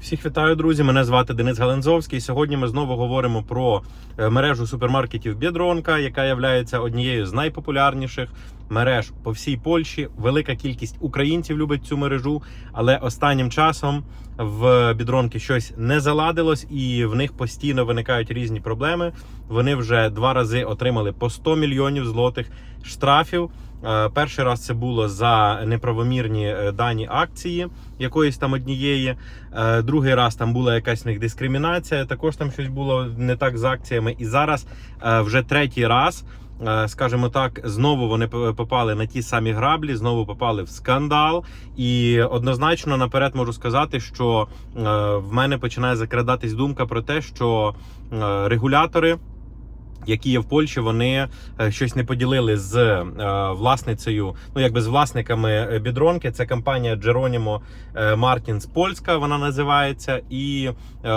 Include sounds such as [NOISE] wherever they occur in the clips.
Всіх вітаю, друзі! Мене звати Денис Галензовський. Сьогодні ми знову говоримо про е, мережу супермаркетів Бєдронка, яка є однією з найпопулярніших мереж по всій Польщі. Велика кількість українців любить цю мережу, але останнім часом в Бідронки щось не заладилось, і в них постійно виникають різні проблеми. Вони вже два рази отримали по 100 мільйонів злотих штрафів. Е, Перший раз це було за неправомірні е, дані акції якоїсь там однієї. Е, Другий раз там була якась в них дискримінація. Також там щось було не так з акціями. І зараз вже третій раз. Е, Скажімо так, знову вони попали на ті самі граблі, знову попали в скандал. І однозначно наперед можу сказати, що е, в мене починає закрадатись думка про те, що е, регулятори які є в Польщі, вони е, щось не поділили з е, власницею, ну якби з власниками е, бідронки. Це компанія Джеронімо Мартінс Польська, вона називається. І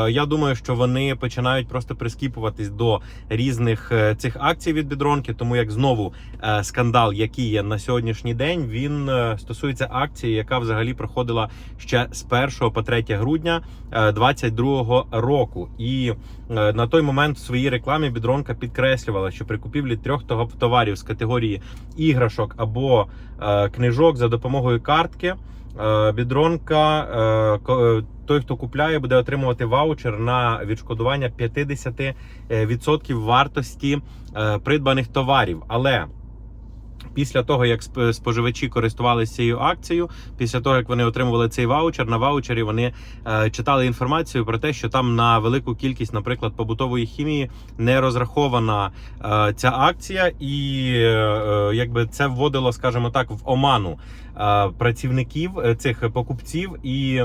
я думаю, що вони починають просто прискіпуватись до різних цих акцій від бідронки. Тому як знову скандал, який є на сьогоднішній день, він стосується акції, яка взагалі проходила ще з 1 по 3 грудня 2022 року. І на той момент в своїй рекламі бідронка підкреслювала, що при купівлі трьох товарів з категорії іграшок або е, книжок за допомогою картки. е, Бідронка, е, е, той, хто купляє, буде отримувати ваучер на відшкодування 50% вартості придбаних товарів. Але Після того, як сп- споживачі користувалися цією акцією, після того як вони отримували цей ваучер, на ваучері вони е, читали інформацію про те, що там на велику кількість, наприклад, побутової хімії не розрахована е, ця акція, і е, е, якби це вводило, скажімо так, в оману е, працівників е, цих покупців, і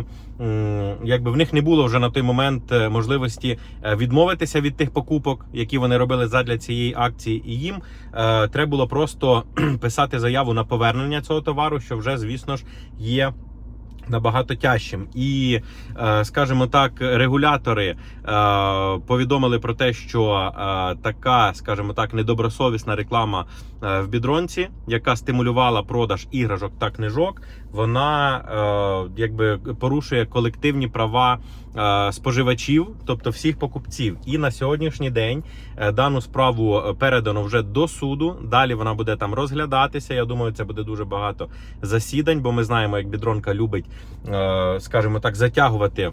якби в них не було вже на той момент е, можливості відмовитися від тих покупок, які вони робили задля цієї акції, і їм треба було просто писати заяву на повернення цього товару, що вже, звісно ж, є. Набагато тяжчим, і е, скажімо так, регулятори е, повідомили про те, що е, така, скажімо так, недобросовісна реклама в бідронці, яка стимулювала продаж іграшок та книжок, вона якби порушує колективні права споживачів, тобто всіх покупців. І на сьогоднішній день е, дану справу е, передано вже до суду. Далі вона буде там розглядатися. Я думаю, це буде дуже багато засідань, бо ми знаємо, як бідронка любить, е, скажімо так, затягувати.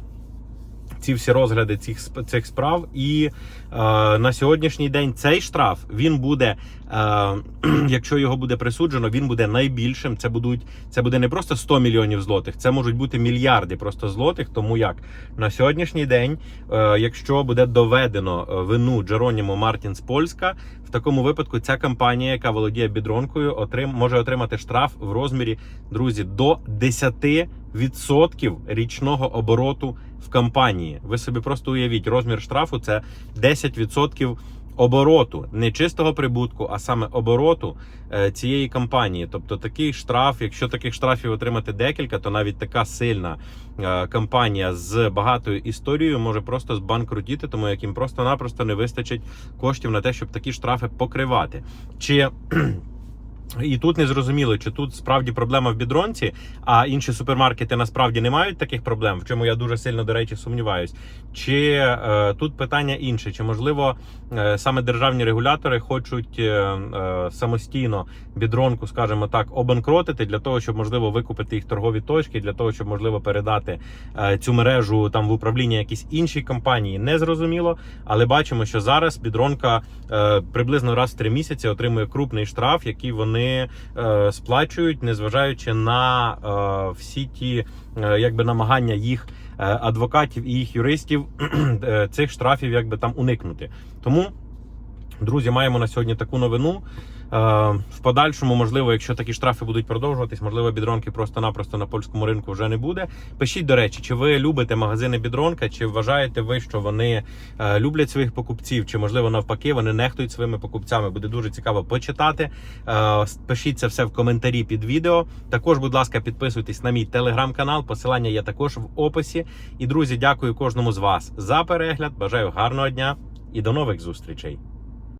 Ці всі розгляди цих цих справ, і е, на сьогоднішній день цей штраф він буде, е, [CLEARS THROAT] якщо його буде присуджено, він буде найбільшим. Це будуть це буде не просто 100 мільйонів злотих, це можуть бути мільярди просто злотих. Тому як на сьогоднішній день, е, якщо буде доведено е, вину Джеронімо Мартінс Польська, в такому випадку ця компанія, яка володіє бідронкою, отрим може отримати штраф в розмірі друзі до 10% річного обороту в компанії. Ви собі просто уявіть, розмір штрафу це 10% обороту, не чистого прибутку, а саме обороту е, цієї компанії. Тобто такий штраф, якщо таких штрафів отримати декілька, то навіть така сильна е, компанія з багатою історією може просто збанкрутіти, тому як їм просто-напросто не вистачить коштів на те, щоб такі штрафи покривати. Чи і тут не зрозуміло, чи тут справді проблема в бідронці, а інші супермаркети насправді не мають таких проблем, в чому я дуже сильно, до речі, сумніваюсь. Чи е, тут питання інше, чи можливо е, саме державні регулятори хочуть е, е, самостійно бідронку, скажімо так, обанкротити для того, щоб можливо викупити їх торгові точки, для того, щоб можливо передати е, цю мережу там в управління якісь іншій компанії, не зрозуміло. Але бачимо, що зараз бідронка е, приблизно раз в три місяці отримує крупний штраф, який вони е, сплачують, незважаючи на е, всі ті е, якби намагання їх адвокатів і їх юристів [CLEARS THROAT] цих штрафів якби там уникнути. Тому. Друзі, маємо на сьогодні таку новину. Е, В подальшому, можливо, якщо такі штрафи будуть продовжуватись, можливо, бідронки просто-напросто на польському ринку вже не буде. Пишіть, до речі, чи ви любите магазини бідронка, чи вважаєте ви, що вони е, люблять своїх покупців, чи можливо навпаки вони нехтують своїми покупцями? Буде дуже цікаво почитати. Е, Пишіть це все в коментарі під відео. Також, будь ласка, підписуйтесь на мій телеграм-канал. Посилання є також в описі. І друзі, дякую кожному з вас за перегляд. Бажаю гарного дня і до нових зустрічей.